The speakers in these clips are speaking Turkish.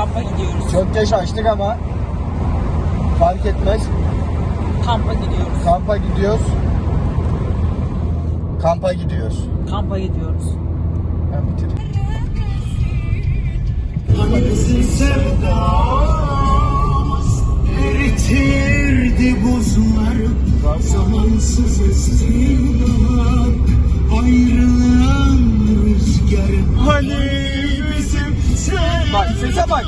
Kampa gidiyoruz. Çok geç açtık ama fark etmez. Kampa gidiyoruz. Kampa gidiyoruz. Kampa gidiyoruz. Kampa gidiyoruz. Ben bitir. Bizim sevdamız eritirdi buzları Zamansız istiyorlar ayrılan rüzgar Hani Bak sese bak.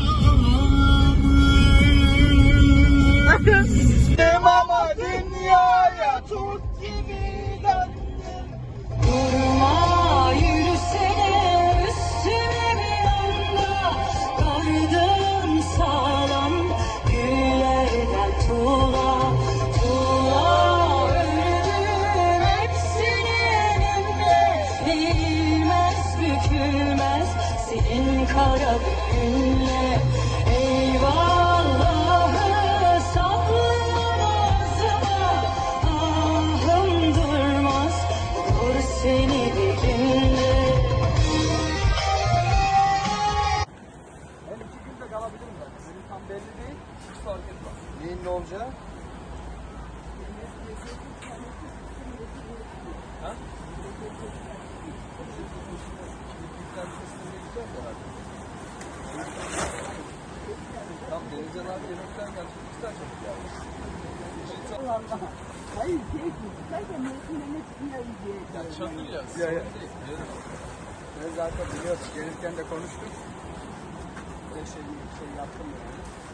Sevdim ama dünyaya tut gibi döndüm. Durma Ne olacağı? Ha? Tam Denizcan abi yemekten geldi. İster çabuk yani. Hayır şey zaten mevsimine çıkmıyor diye. Ya çabuk ya. Ya ya. Ben zaten biliyorsun gelirken de konuştuk. Böyle şey, şey yaptım yani.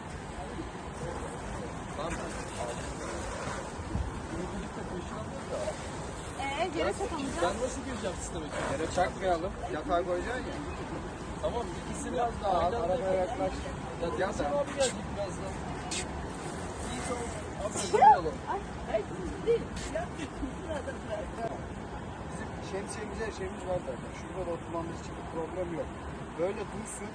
Eee geri çakamayacağım. Ben nasıl gireceğim sisteme? Yere çakmayalım. Yatağa koyacaksın ya. Tamam ikisi biraz daha. Abi, arabaya yaklaş. Ya, ya sen abi gelecek birazdan. Abi durmayalım. Ay değil. Bizim şemsiyemiz her şeyimiz var zaten. Şurada da oturmamız için bir problem yok. Böyle dursun.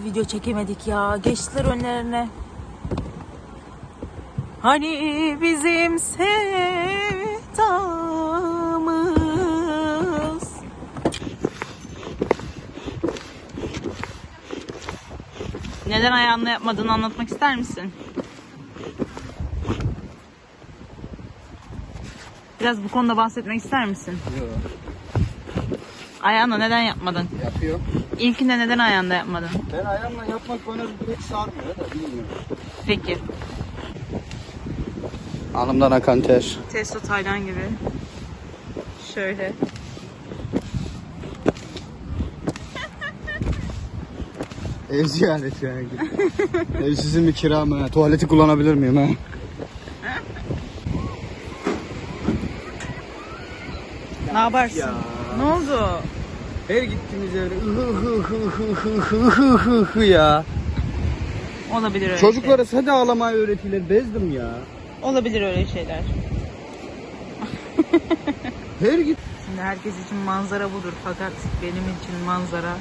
Bir video çekemedik ya. Geçtiler önlerine. Hani bizim sevdamız. Neden ayağınla yapmadığını anlatmak ister misin? Biraz bu konuda bahsetmek ister misin? Yok. Ayağınla neden yapmadın? Yapıyor. İlkinde neden ayağında yapmadın? Ben ayağımla yapmak bana pek sarmıyor da bilmiyorum. Peki. Alımdan akan ter. Testo Taylan gibi. Şöyle. Ev ziyareti yani. Ev sizin bir kira mı? Tuvaleti kullanabilir miyim ha? Ne yaparsın? Ne oldu? Her gittiğimiz yerde ıhı ıhı ıhı ıhı ıhı ıhı ıhı ıhı ya. Olabilir öyle Çocuklara hadi ağlamayı öğretiler. Bezdim ya. şey. Olabilir öyle şeyler. Her git. Şimdi herkes için manzara budur fakat benim için manzara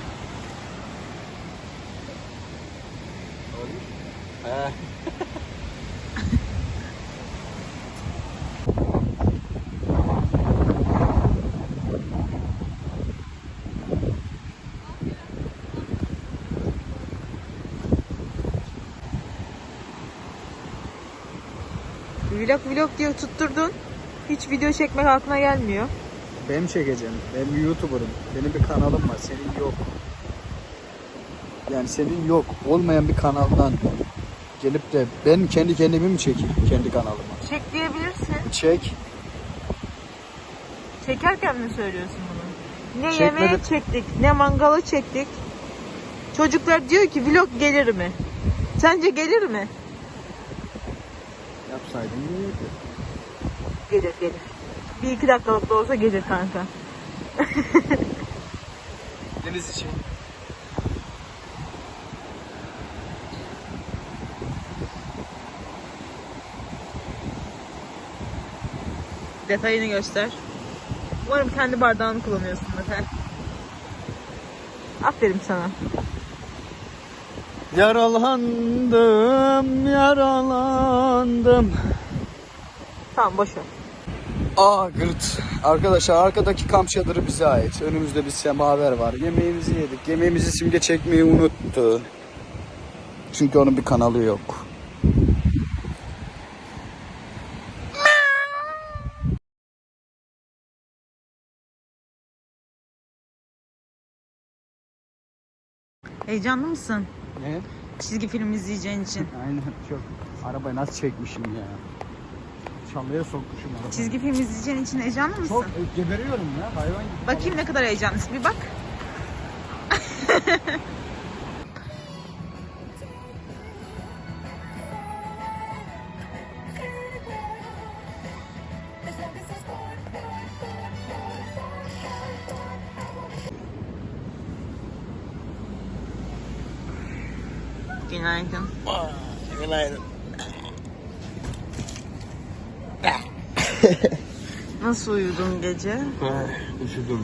He. Vlog vlog diye tutturdun. Hiç video çekmek aklına gelmiyor. Ben çekeceğim. Ben bir YouTuber'ım. Benim bir kanalım var. Senin yok. Yani senin yok. Olmayan bir kanaldan gelip de ben kendi kendimi mi çekeyim kendi kanalıma? Çek diyebilirsin. Çek. Çekerken mi söylüyorsun bunu? Ne Çekmedim. yemeği çektik, ne mangalı çektik. Çocuklar diyor ki vlog gelir mi? Sence gelir mi? Yapsaydın iyiydi. Gelir gelir. Bir iki dakikalık da olsa gelir kanka. Deniz için. Detayını göster. Umarım kendi bardağını kullanıyorsun zaten. Aferin sana. Yaralandım, yaralandım. Tamam boş ver. Aa gırt. Arkadaşlar arkadaki kamp çadırı bize ait. Önümüzde bir semaver var. Yemeğimizi yedik. Yemeğimizi simge çekmeyi unuttu. Çünkü onun bir kanalı yok. Heyecanlı mısın? Ne? Çizgi film izleyeceğin için. Aynen çok. Arabayı nasıl çekmişim ya. Çalıya sokmuşum arabayı. Çizgi film izleyeceğin için heyecanlı mısın? Çok e, geberiyorum ya hayvan gibi. Bakayım ne kadar heyecanlısın bir bak. Günaydın. Günaydın. Nasıl uyudun gece? Üşüdüm,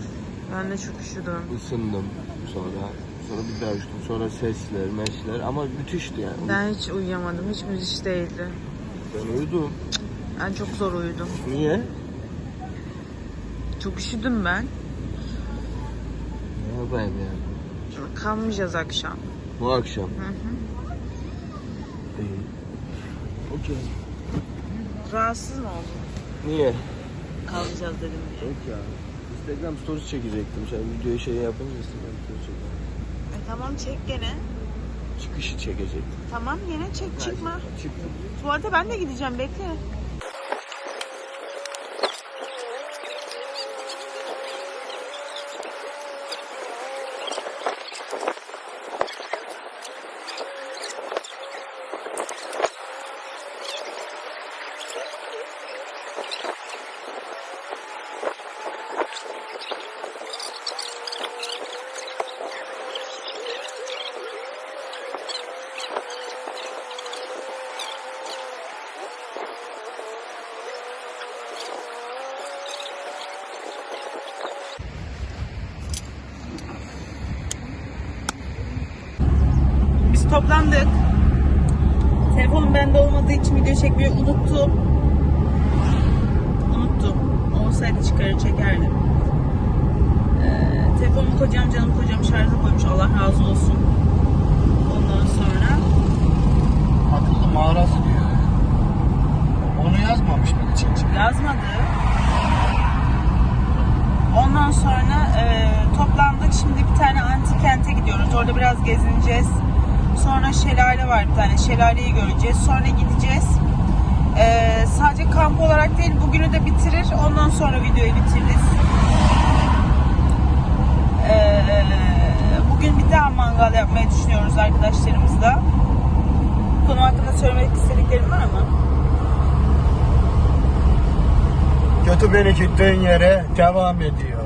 Ben de çok üşüdüm. ısındım sonra. Sonra bir daha üşüdüm. Sonra sesler, meşler ama müthişti yani. Ben hiç uyuyamadım. Hiç müthiş değildi. Ben uyudum. Ben çok zor uyudum. Niye? Çok üşüdüm ben. Ne yapayım yani? Kalmayacağız akşam. Bu akşam. Hı hı. Okey. Rahatsız mı oldun? Niye? Kalmayacağız dedim diye. Yok ya. Instagram stories çekecektim. Sen videoyu şey yapınca Instagram stories çekecektim. E tamam çek gene. Çıkışı çekecektim. Tamam gene çek çıkma. Çık. Tuvalete ben de gideceğim bekle. Toplandık. Telefonum bende olmadığı için video çekmeyi unuttum. Unuttum. Olsaydı çıkarır çekerdim. Ee, telefonumu kocam canım kocam şarja koymuş. Allah razı olsun. Ondan sonra Akıllı mağarası diyor. Onu yazmamış mı içince? yazmadı. Ondan sonra e, toplandık. Şimdi bir tane antik kente gidiyoruz. Orada biraz gezineceğiz. Sonra şelale var bir tane. Şelaleyi göreceğiz. Sonra gideceğiz. E, sadece kamp olarak değil bugünü de bitirir. Ondan sonra videoyu bitiririz. E, bugün bir daha mangal yapmayı düşünüyoruz arkadaşlarımızla. Konu hakkında söylemek istediklerim var mı? Götü beni gittiğin yere devam ediyor.